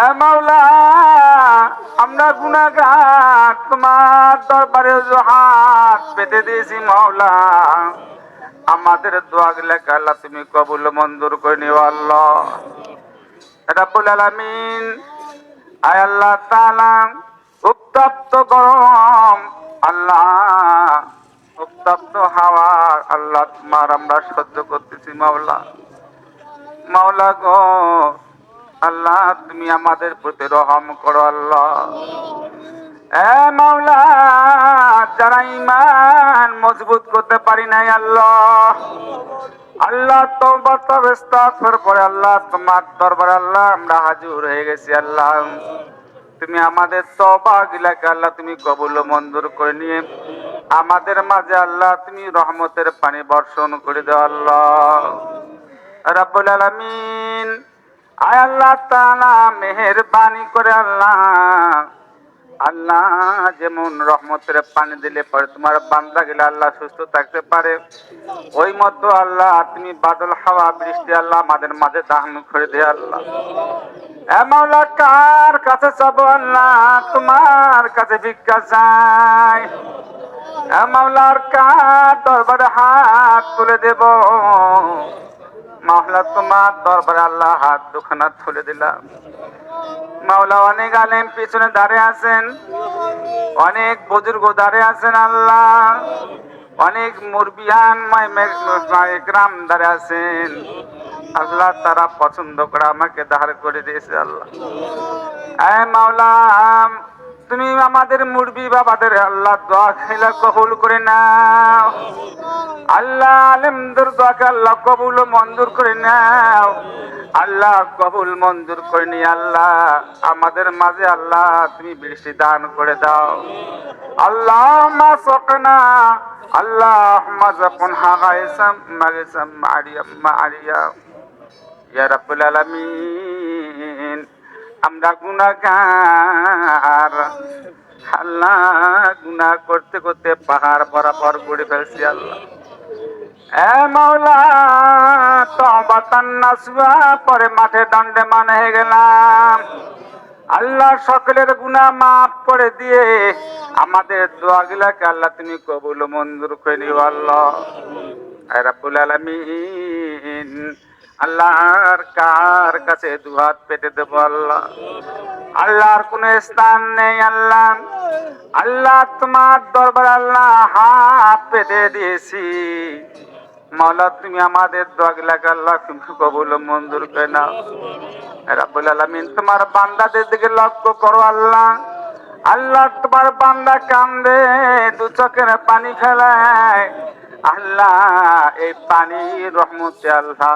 এ মাওলা, আমরা গুনাহগার, তোমার দরবারে হাত পেতে দিয়েছি মাওলা। আমাদের দোয়া গুলাকে আল্লাহ তুমি কবুল মঞ্জুর করে নিও আল্লাহ। রাব্বুল আলামিন, আয় আল্লাহ তাআলা, উত্তপ্ত গরম, আল্লাহ, উত্তপ্ত হাওয়া, আল্লাহ তোমার আমরা সহ্য করতেছি মাওলা। মাওলা গো আল্লাহ, তুমি আমাদের প্রতি রহম করো আল্লাহ। মাওলা, যারা ইমান মজবুত করতে পারি নাই আল্লাহ আল্লাহ তওবা তবে ইস্তাগফার করে আল্লাহ, তোমার দরবারে আল্লাহ, আমরা হাজির হয়ে গেছি আল্লাহ। তুমি আমাদের তওবা গিলাকে আল্লাহ, তুমি কবুল মঞ্জুর করে নিয়ে আমাদের মাঝে আল্লাহ, তুমি রহমতের পানি বর্ষণ করে দাও আল্লাহ। রাব্বুল আলামিন আয় আল্লাহ তাআলা মেহেরবানি করে আল্লাহ। আল্লাহ যেমন রহমতের পানি দিলে পরে তোমার বান্দা গেলে আল্লাহ সুস্থ থাকতে পারে। ওই মতো আল্লাহ তুমি বাদল হাওয়া, বৃষ্টি আল্লাহ আমাদের মাঝে দাহন করে দে আল্লাহ। এ মাওলা কার কাছে যাব আল্লাহ? তোমার কাছে ভিক্ষা চাই। এ মাওলার কার দরবারে হাত তুলে দেব? মাওলা তোমার দরবারে আল্লাহ হাত দুখানা তুলে দিলাম। মাওলা অনেক আলেম পিছনে দাঁড়িয়ে আছেন, অনেক বুজুর্গ দাঁড়িয়ে আছেন আল্লাহ, অনেক মুরবিয়ান গ্রাম দাঁড়িয়ে আছেন। আল্লাহ তারা পছন্দ করে আমাকে দাঁড় করে দিয়েছে আল্লাহ। মাওলা তুমি আমাদের মুরবি বাবাদের আল্লাহ দোয়া খেলা কবুল করে নাও। আল্লাহ আলেমদের দোয়াকে আল্লাহ কবুল মঞ্জুর করে নাও। আল্লাহ কবুল মঞ্জুর করে নি আল্লাহ, আমাদের মাঝে আল্লাহ তুমি বৃষ্টি দান করে দাও। আল্লাহ মা সকনা আল্লাহ মা যখন হাগাইসাম মাগিসাম, মারিয়াম মারিয়াম। ইয়া আলামিন। আমরা গুনাহগার। আল্লাহ গুনাহ করতে করতে পাহাড় বরাবর করে ফেলছি আল্লাহ। পরে মাঠে দণ্ডে মান হয়ে গেলাম। আল্লাহ সকলের গুনাহ মাফ করে দিয়ে আমাদের দোয়াগুলাকে আল্লাহ তুমি কবুল মঞ্জুর করে আল্লাহ। এ রাব্বুল আলামিন আল্লাহর কার কাছে দুহাত পেতে দেবো আল্লাহ? আল্লাহর কোন স্থান নেই আল্লাহ। আল্লাহ তোমার দরবার আল্লাহ হাত পেতে দিয়েছি। মাওলা, তুমি আমাদের দোয়াগুলাকে আল্লাহ তুমি কবুল মঞ্জুর করে নাও। রাব্বুল আলামিন, তোমার বান্দাদের দিকে লক্ষ্য করো আল্লাহ। আল্লাহ তোমার বান্দা কান্দে, দু চোখের পানি ফেলায়। আল্লাহ, এই পানি রহমতে আল্লাহ।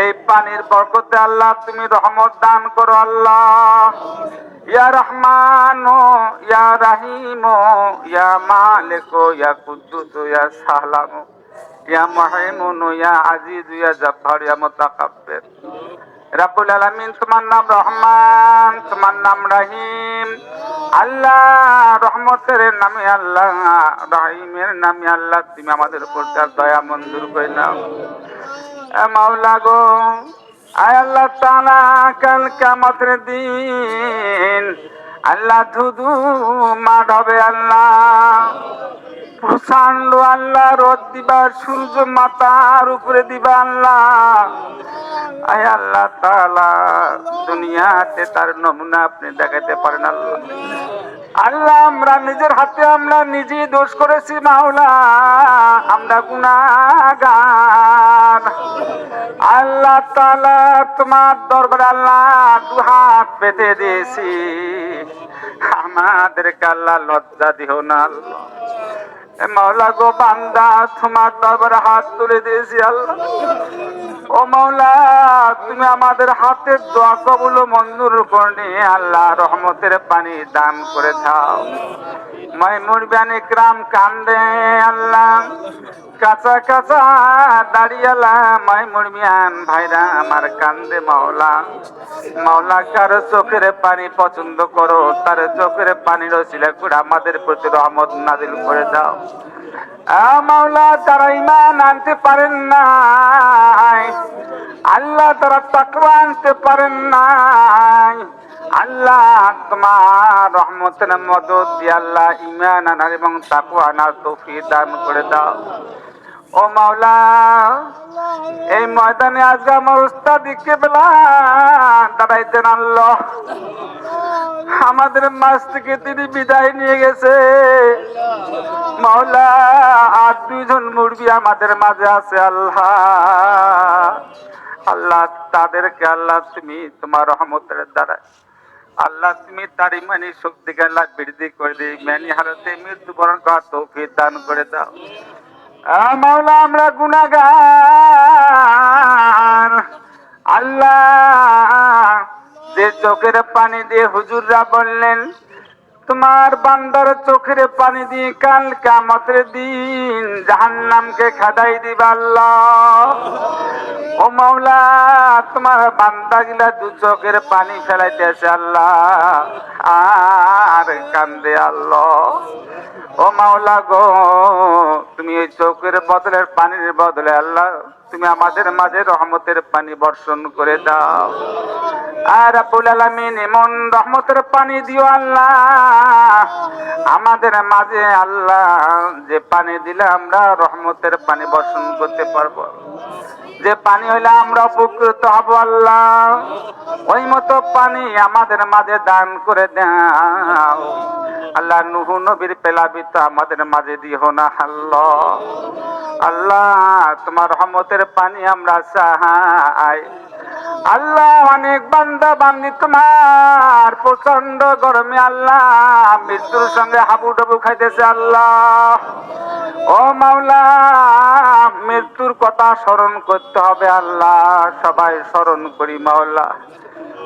এই পানির বরকতে আল্লাহ, তুমি রহমত দান করো আল্লাহ। ইয়া রহমান, ইয়া রাহিম, ইয়া মালিক, ইয়া কুদ্দুস, ইয়া সালাম ইয়া মুহাইমিন ইয়া আজিজ, ইয়া জব্বার ইয়া মুতাকাব্বির। রাব্বুল আলামিন, তোমার নাম রহমান, তোমার নাম রহিম। আল্লাহ, রহমতের নামে আল্লাহ, রহিমের নামে আল্লাহ, তুমি আমাদের উপর তার দয়া মঞ্জুর করে নাও। মাওলা গো, আয় আল্লাহ তাআলা, কাল কিয়ামতের দিন আল্লাহ ধুধু মাঠ হবে আল্লাহ। প্রচণ্ড আল্লাহ, রোদ দিবা, সূর্য মাথার উপরে দিবা আল্লাহ। আয় আল্লাহ তাআলা, দুনিয়াতে তার নমুনা আপনি দেখাতে পারেন আল্লাহ। আল্লাহ, আমরা নিজের হাতে আমরা নিজেই দোষ করেছি, মাওলা। আমরা গুনাহগার। আল্লাহ তালা তোমার দরবার আল্লাহ দু হাত পেতে দিয়েছি। আমাদেরকে আল্লাহ লজ্জা দিও না আল্লাহ। মাওলা গো বান্দা, তোমার দরবারে হাত তুলে দিয়েছি আল্লাহ। ও মাওলা, তুমি আমাদের হাতের দোয়া কবুল মঞ্জুর করে আল্লাহ রহমতের পানি দান করে দাও। মাইমুর বানি গ্রাম কান্দে আল্লাহ। কাঁচা কাঁচা দাঁড়িয়ালা মাইমুর মিয়ান ভাইরা আমার কান্দে মাওলা। মাওলা কারও চোখের পানি পছন্দ করো, তার চোখের পানি রসিলা করে আমাদের প্রতি রহমত নাজিল করে দাও। মাওলা, যারা ইমান আনতে পারেন না আল্লাহ তারা তাকওয়া আনতে পারেন নাই আল্লাহ তোমার রহমতের মদত দিয়ে আল্লাহ ইমান আনার এবং তাকওয়া আনার তৌফিক দান করে দাও। ও মাওলা, এই ময়দানে আজকে আমার উস্তাদ কেবলা দাঁড়াইতেন আল্লাহ। আমাদের মাছ থেকে তিনি বিদায় নিয়ে গেছে। মাওলা, আর দুইজন মুরগি আমাদের মাঝে আছে আল্লাহ। আল্লাহ তাদেরকে, আল্লাহ তুমি তোমার রহমতের দ্বারা আল্লাহ তুমি তার ইমানি শক্তিকে আল্লাহ বৃদ্ধি করে দিই। ম্যানি হারতে মৃত্যুবরণ করা তৌফিক দান করে দাও। মাওলা, আমরা গুনাগার আল্লাহ, যে চোখের পানি দিয়ে হুজুররা বললেন তোমার বান্দার চোখের পানি দিয়ে কাল কামতের দিন জাহান্নামকে খাদাই দিবা আল্লাহ। ও মাওলা, তোমার বান্দা গিলা দু চোখের পানি ফেলাইতেছে আল্লাহ, আর কান্দে আল্লাহ। ও মাওলা গো, তুমি এই চোখের বদলের পানির বদলে আল্লাহ তুমি আমাদের মাঝে রহমতের পানি বর্ষণ করে দাও। আর আপুল আলমিন এমন রহমতের পানি দিও আল্লাহ। আমাদের মাঝে আল্লাহ যে পানি দিলে আমরা রহমতের পানি বর্ষণ করতে পারব। যে পানি হইলে আমরা উপকৃত হব আল্লাহ, ওই মতো পানি আমাদের মাঝে দান করে দাও আল্লাহ নুহু নবীর পেলাবিত আমাদের মাঝে দিও না আল্লাহ। আল্লাহ, তোমার রহমতের পানি আমরা চাই। আল্লাহ, অনেক বান্দা, বান্দি তোমার প্রচণ্ড গরমে আল্লাহ, মৃত্যুর সঙ্গে হাবু ডাবু খাইতেছে আল্লাহ। ও মাওলা, মৃত্যুর কথা স্মরণ করতে হবে আল্লাহ, সবাই স্মরণ করি মাওলা।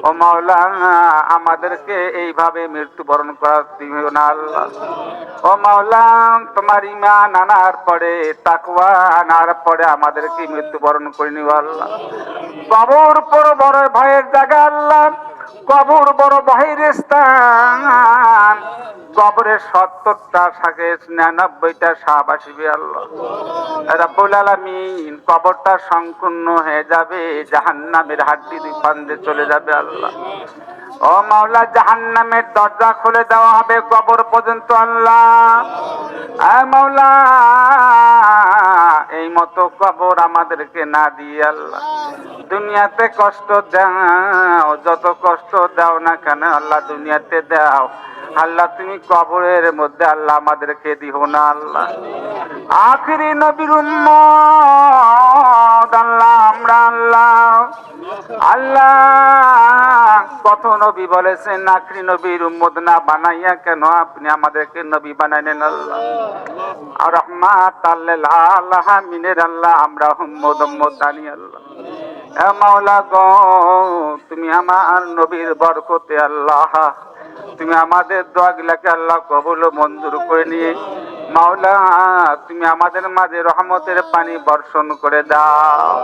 ও মাওলানা, আমাদেরকে এইভাবে মৃত্যুবরণ করা দিও ও মাওলান, তোমার ইমান আনার পরে তাকুয়া আনার পরে আমাদেরকে মৃত্যুবরণ করে নিও আল্লাহ। কবর বড় বড় ভয়ের জায়গা আল্লাহ। কবর বড় ভয়ের স্থান। কবরের সত্তরটা সাকে নিরানব্বইটা সাপ আসিবে আল্লাহ। রাব্বুল আলামিন কবরটা সংকীর্ণ হয়ে যাবে জাহান্নামের হাড্ডি দুই পান্দে চলে যাবে আল্লাহ। ও মাওলা জাহান্নামের দরজা খুলে দেওয়া হবে কবর পর্যন্ত আল্লাহ। মাওলা এই মতো কবর আমাদেরকে না দিয়ে আল্লাহ দুনিয়াতে কষ্ট দাও যত কষ্ট দাও না কেন আল্লাহ দুনিয়াতে দাও। আল্লাহ, তুমি কবরের মধ্যে আল্লাহ আমাদেরকে দিও না আল্লাহ। আখিরি নবীর আল্লাহ, আমরা আল্লাহ। আল্লাহ, কত নবী বলেছেন, আখরি নবীর না বানাইয়া কেন আপনি আমাদেরকে নবী বানাইলেন আল্লাহ? আর রহমাত আল্লাহ মিনের আল্লাহ, আমরা উম্মত উম্মত আল্লাহ। মাওলা তুমি আমার নবীর বরকতে আল্লাহ তুমি আমাদের দোয়াগুলাকে আল্লাহ কবুল ও মঞ্জুর করে নিয়ে মাওলা, তুমি আমাদের মাঝে রহমতের পানি বর্ষণ করে দাও।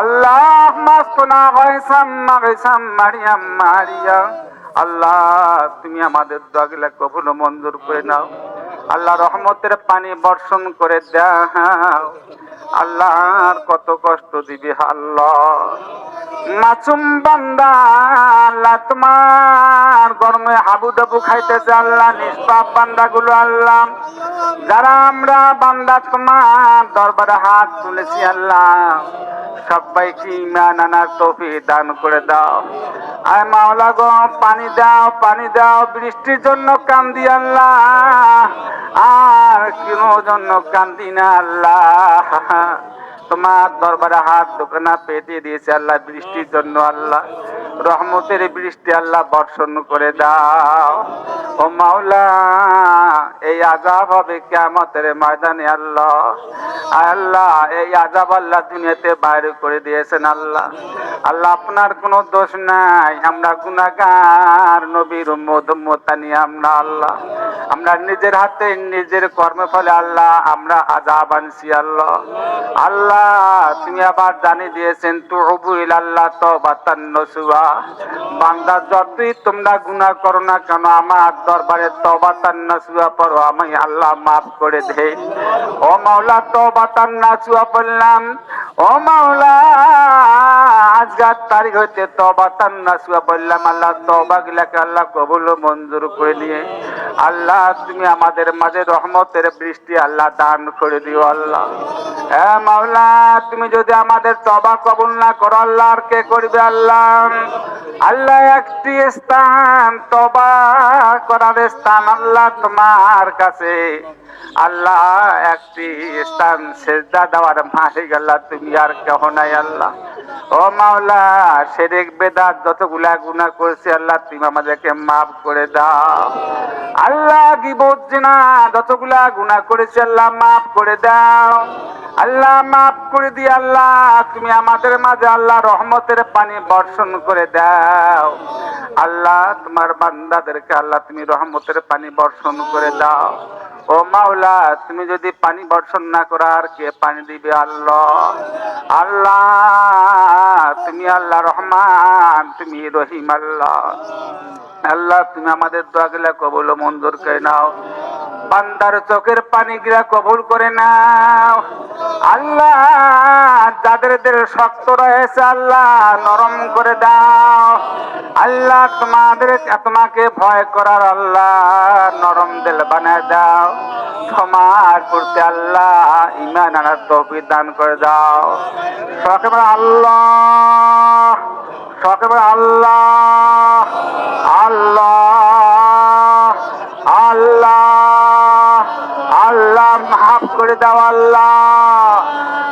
আল্লাহ মাস্তনা হয় সাম্মা হয় সাম্মারিয়াম মারিয়া আল্লাহ, তুমি আমাদের দোয়াগুলা ও মঞ্জুর করে নাও। আল্লাহ রহমতের পানি বর্ষণ করে দাও। আল্লাহ আর কত কষ্ট দিবি মাসুম বান্দা, আল্লাহ তোমার গরমে হাবু ডাবু খাইতেছে, আল্লাহ নিষ্পাপ বান্দা গুলো আল্লাহ। যারা আমরা বান্দা, তোমার দরবারে হাত তুলেছি, আল্লাহ। সবাইকে ইমান আনার তৌফি দান করে দাও। আয় মাওলা গো পানি দাও, পানি দাও, বৃষ্টির জন্য কান্দি আল্লাহ। আর কেন জন্য কান্দি না আল্লাহ। তোমার দরবারে হাত দোকানা পেতে দিয়েছে আল্লাহ, বৃষ্টির জন্য আল্লাহ। রহমতের বৃষ্টি আল্লাহ বর্ষণ করে দাও। ও মাওলা, এই আজাব হবে কেমতের ময়দানে আল্লাহ। আল্লাহ, এই আজাব আল্লাহ দুনিয়াতে বাইরে করে দিয়েছেন আল্লাহ। আল্লাহ, আপনার কোনো দোষ নাই। আমরা গুনাগার নবীর মধুমতানি আমরা আল্লাহ। আমরা নিজের হাতে, নিজের কর্মে ফলে আল্লাহ, আমরা আজাব আনছি আল্লাহ। আল্লাহ, তুমি আবার জানিয়ে দিয়েছেন তুবু আল্লাহ তো বাতান নসুয়া। বান্দা যতই তোমরা গুনাহ করো না কেন, আমার দরবারে তবাতান নাসুয়া পড়ো, আমি আল্লাহ মাফ করে দেই। ও মাওলা তবাতান নাসুয়া বললাম ও মাওলা আজকার তারিখ হইতে তবা তান্নাসুয়া বললাম আল্লাহ তবা গিলাকে আল্লাহ কবুল মঞ্জুর করে নিয়ে। আল্লাহ, তুমি আমাদের মাঝে রহমতের বৃষ্টি আল্লাহ দান করে দিও, আল্লাহ। হ্যাঁ মাওলা, তুমি যদি আমাদের তবা কবুল না করো, আল্লাহ আর কে করবে আল্লাহ? আল্লাহ একটি স্থান তবা করার স্থান আল্লাহ তোমার কাছে। আল্লাহ একটি স্থান, সেজদা দেওয়ার মালিক আল্লাহ, তুমি আর কেহ নাই আল্লাহ। ও মাওলা যতগুলা করেছে, আল্লাহ তুমি আমাদেরকে মাফ করে দাও। আল্লাহ কি বলছি না যতগুলা গুনাহ করেছে, আল্লাহ মাফ করে দাও। আল্লাহ মাফ করে দিয়ে আল্লাহ, তুমি আমাদের মাঝে আল্লাহ রহমতের পানি বর্ষণ করে দাও। আল্লাহ, তোমার বান্দাদেরকে আল্লাহ, তুমি রহমতের পানি বর্ষণ করে দাও। ও মাওলা, তুমি যদি পানি বর্ষণ না করো, আর কে পানি দিবে? আল্লাহ। আল্লাহ, তুমি আল্লাহ রহমান, তুমি রহিম আল্লাহ। আল্লাহ, তুমি আমাদের দোয়া গেলে কবল মঞ্জুর করে নাও। বান্দার চোখের পানি গিরা কবুল করে নাও। আল্লাহ, যাদের শক্ত রয়েছে, আল্লাহ, নরম করে দাও। আল্লাহ তোমাদের তোমাকে ভয় করার আল্লাহ, নরম দিল বানায় দাও। ক্ষমার করতে আল্লাহ ইমান আনার তৌফিক দান করে দাও। সকেবার আল্লাহ সকেবার আল্লাহ আল্লাহ আল্লাহ আল্লাহ মাফ করে দাও আল্লাহ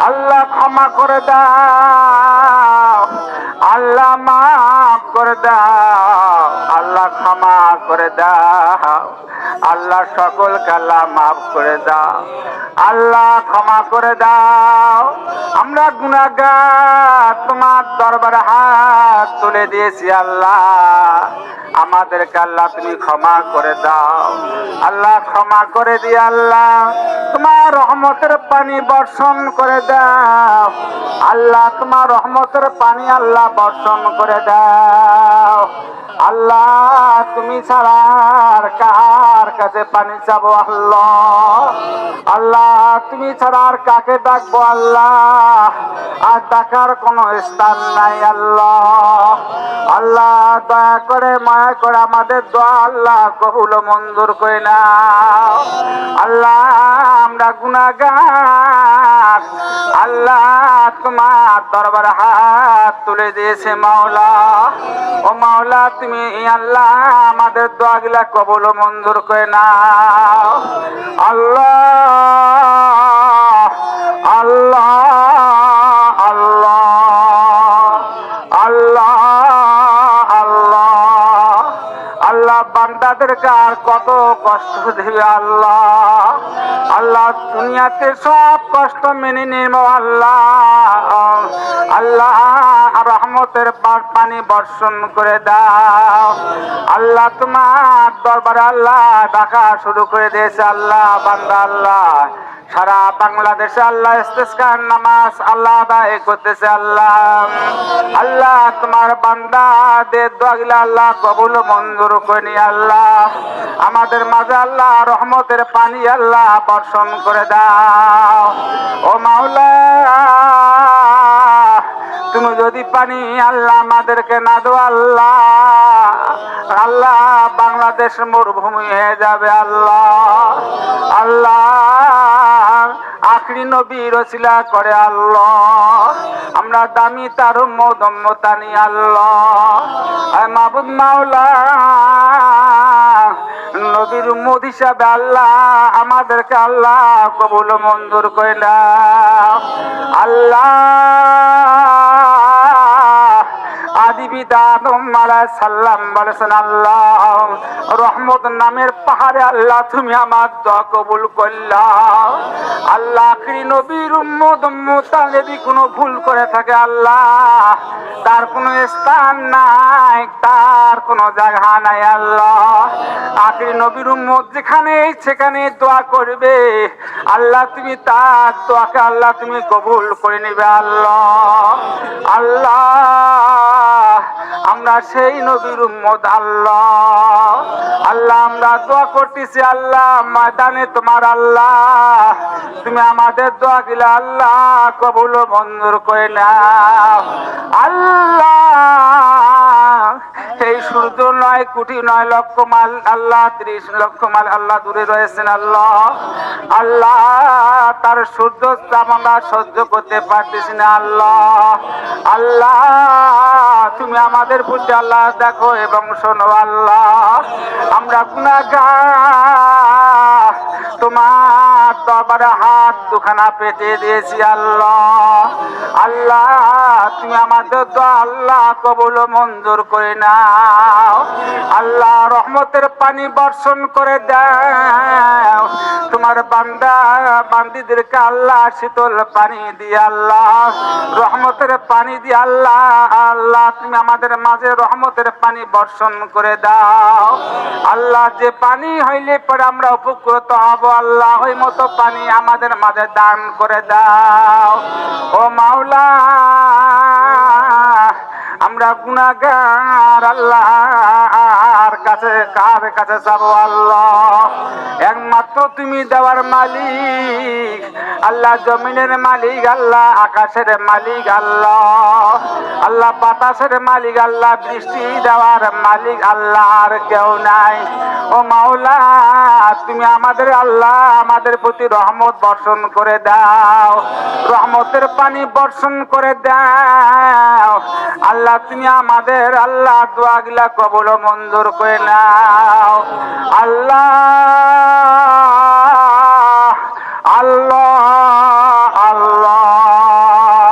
আল্লাহ ক্ষমা করে দাও। আল্লাহ দাও, আল্লাহ ক্ষমা করে দাও, আল্লাহ সকল আল্লাহ মাফ করে দাও, আল্লাহ ক্ষমা করে দাও। আমরা গুনাগা তোমার দরবার হাত তুলে দিয়েছি আল্লাহ। আমাদেরকে আল্লাহ তুমি ক্ষমা করে দাও। আল্লাহ ক্ষমা করে দিয়ে আল্লাহ তোমার রহমতের পানি বর্ষণ করে দাও। আল্লাহ তোমার রহমতের পানি আল্লাহ বর্ষণ করে দাও। আল্লাহ, তুমি ছাড়া আর কার কাছে পানি চাবো আল্লাহ? আল্লাহ, তুমি ছাড়া আর কাকে ডাকবো আল্লাহ? আর ডাকার কোনো স্থান নাই আল্লাহ। আল্লাহ, দয়া করে, মায়া করে আমাদের দোয়া আল্লাহ কবুল মঞ্জুর করে নাও। আল্লাহ, আমরা গুনাগার আল্লাহ, তোমার দরবার হাত তুলে দিয়েছে মাওলা। ও মাওলা, তুমি আল্লাহ আমাদের দোয়া গিলা কবুল মঞ্জুর করে আল্লাহ আল্লাহ আল্লাহ। বান্দাদেরকে আর কত কষ্ট দেবে আল্লাহ? আল্লাহ দুনিয়াতে সব কষ্ট মেনে নেব আল্লাহ। আল্লাহ রহমতের পানি বর্ষণ করে দাও। আল্লাহ, তোমার দরবারে আল্লাহ ডাকা শুরু করে দিয়েছে আল্লাহ, বান্দা আল্লাহ। সারা বাংলাদেশে আল্লাহ ইস্তেস্কার নামাজ আল্লাহ আদায় করতেছে আল্লাহ। আল্লাহ, তোমার বান্দা দে দোয়াগুলা আল্লাহ কবুল মঞ্জুর করে আল্লাহ। আমাদের মাঝে আল্লাহ রহমতের পানি আল্লাহ বর্ষণ করে দাও। ও মাওলা তুমি যদি পানি আল্লাহ আমাদেরকে না দো আল্লাহ আল্লাহ বাংলাদেশ মরুভূমি হয়ে যাবে, আল্লাহ আল্লাহ। আখরি নবী রসিলা করে, আল্লাহ। আমরা দামি তার মদম্মতানি আল্লাহ। মাবুদ মাওলা। নবীর মোদি আল্লাহ আমাদেরকে আল্লাহ কবুল মঞ্জুর দাও। আল্লাহ বলেছেন আল্লাহ রহমত নামের পাহাড়ে আল্লাহ তুমি আমার দোয়া কবুল আল্লাহ কোনো ভুল করে থাকে তার কোনো স্থান নাই, তার কোনো জায়গা নাই আল্লাহ। আখরি নবীর উম্মত যেখানে সেখানে দোয়া করবে। আল্লাহ তুমি তার দোয়াকে আল্লাহ তুমি কবুল করে নিবে আল্লাহ। আল্লাহ আমরা সেই নবীর উম্মত আল্লাহ। আল্লাহ, আমরা দোয়া করতেছি আল্লাহ, ময়দানে তোমার আল্লাহ। তুমি আমাদের দোয়া গিলা আল্লাহ, কবুল মঞ্জুর করে নাও। আল্লাহ এই সূর্য নয়, কোটি নয় লক্ষ মাল আল্লাহ, ত্রিশ লক্ষ মাল আল্লাহ দূরে রয়েছেন আল্লাহ। আল্লাহ তার সূর্য আমরা সহ্য করতে পারতেছি না আল্লাহ। আল্লাহ, তুমি আমাদের প্রতি আল্লাহ দেখো এবং শোনো আল্লাহ। আমরা গুনাগার তোমার দরবারে হাত দুখানা পেতে দিয়েছি আল্লাহ। আল্লাহ, তুমি আমাদের তো আল্লাহ কবুল মঞ্জুর করে নাও। আল্লাহ, রহমতের পানি বর্ষণ করে দাও। তোমার বান্দা, বান্দিদেরকে আল্লাহ শীতল পানি দিয়ে আল্লাহ, রহমতের পানি দিয়ে আল্লাহ আল্লাহ, তুমি আমাদের মাঝে রহমতের পানি বর্ষণ করে দাও। আল্লাহ, যে পানি হইলে পরে আমরা উপকৃত হব। আল্লাহ ওই মতো পানি আমাদের মাঝে দান করে দাও। ও মাওলা আমরা গুনাগার আল্লাহ আর কাছে, কার কাছে যাব আল্লাহ? একমাত্র তুমি দেওয়ার মালিক, আল্লাহ জমিনের মালিক, আল্লাহ আকাশের মালিক, আল্লাহ। আল্লাহ বাতাসের মালিক, আল্লাহ বৃষ্টি দেওয়ার মালিক আল্লাহ আর কেউ নাই। ও মাওলা, তুমি আমাদের আল্লাহ, আমাদের প্রতি রহমত বর্ষণ করে দাও। রহমতের পানি বর্ষণ করে দাও। আল্লাহ তুমি আমাদের আল্লাহ দোয়া গিলা কবল মঞ্জুর করে নাও। আল্লাহ আল্লাহ আল্লাহ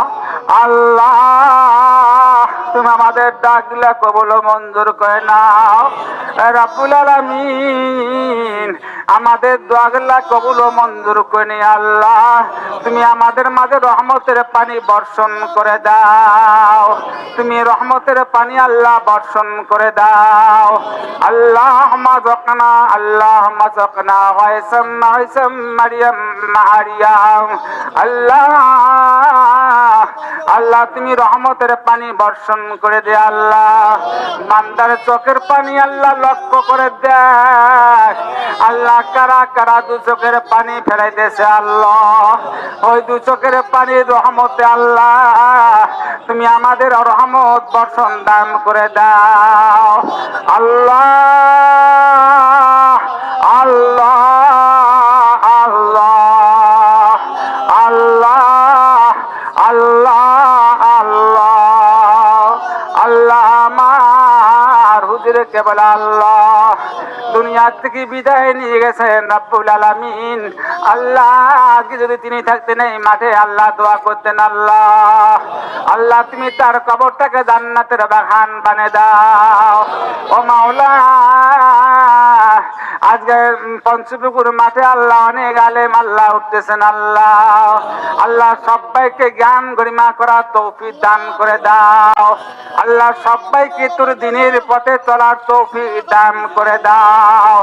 আল্লাহ, তুমি আমাদের ডাকলা কবল মঞ্জুর করে নাও। রাব্বুল আলামিন আমাদের দোয়াগুলা কবুল ও মঞ্জুর করে আল্লাহ। তুমি আমাদের মাঝে রহমতের পানি বর্ষণ করে দাও। তুমি রহমতের পানি আল্লাহ বর্ষণ করে দাও। আল্লাহ মাজকনা আল্লাহ মাজকনা ওয়াইসাম ওয়াইসাম, মারিয়াম মারিয়াম। আল্লাহ আল্লাহ। তুমি রহমতের পানি বর্ষণ করে দে আল্লাহ। বান্দার চোখের পানি আল্লাহ লক্ষ্য করে দেয় আল্লাহ কারা কারা দু চোখের পানি ফেরাইতেছে আল্লাহ। ওই দু চোখের পানি রহমতে আল্লাহ। তুমি আমাদের রহমত বর্ষণ দান করে দাও। আল্লাহ আল্লাহ আল্লাহ। আমার কেবল আল্লাহ। দুনিয়া থেকে বিদায় নিয়ে গেছেন রাব্বুল আলামিন। আল্লাহ আজকে যদি তিনি থাকতেন এই মাঠে আল্লাহ দোয়া করতেন আল্লাহ। আল্লাহ, তুমি তার কবরটাকে জান্নাতের বাগান বানিয়ে দাও। ও মাওলা আজকে পঞ্চপুকুর মাঠে আল্লাহ অনেক আলেম, আল্লাহ উঠতেছেন আল্লাহ। আল্লাহ সবাইকে জ্ঞান গরিমা করা তৌফিক দান করে দাও। আল্লাহ সবাইকে তোর দিনের পথে চলার তৌফিক দান করে দাও।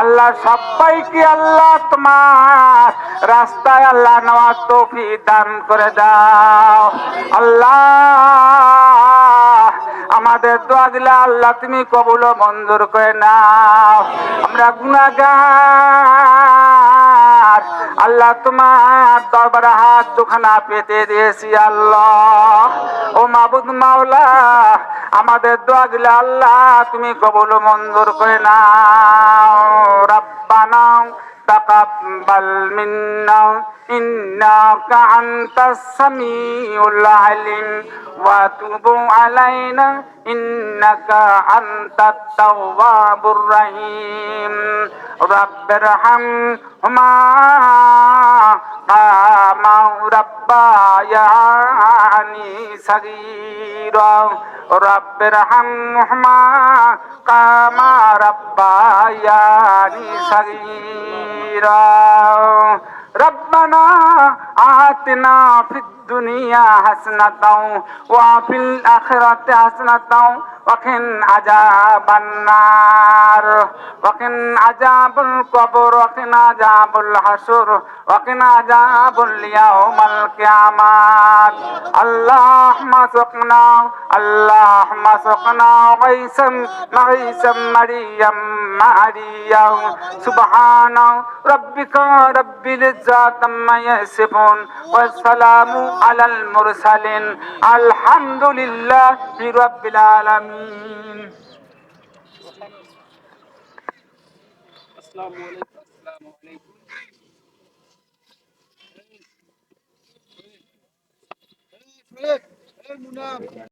আল্লাহ সবাইকে আল্লাহ তোমার রাস্তায় আল্লাহ নেওয়ার তৌফিক দান করে দাও। আল্লাহ আমাদের দোয়া দিলে আল্লাহ তুমি কবুল মঞ্জুর করে নাও। আমরা গুনাগার আল্লাহ তোমার দরবারে হাত দুখানা পেতে দিয়েছি আল্লাহ ও মাবুদ মাওলা আমাদের দোয়া দিলে আল্লাহ তুমি কবুল ও মঞ্জুর করে নাও রাব্বানা تقبل منا إنك أنت السميع العليم وتب علينا إنك أنت التواب الرحيم رب ارحمهما كما ربياني صغيرا رب ارحمهما كما ربياني صغيرا ربنا آتنا في الدنيا حسنة وفي الآخرة حسنة وقن عذاب النار وقن عذاب القبر وقن عذاب الحشر وقن عذاب اليوم القيامة اللهم سقنا اللهم سقنا غيثا مغيثا مريم مريم سبحان ربك رب العزة العزة عما يصفون والسلام على المرسلين الحمد لله رب العالمين السلام عليكم السلام عليكم Hey, Fred! Hey, Munam!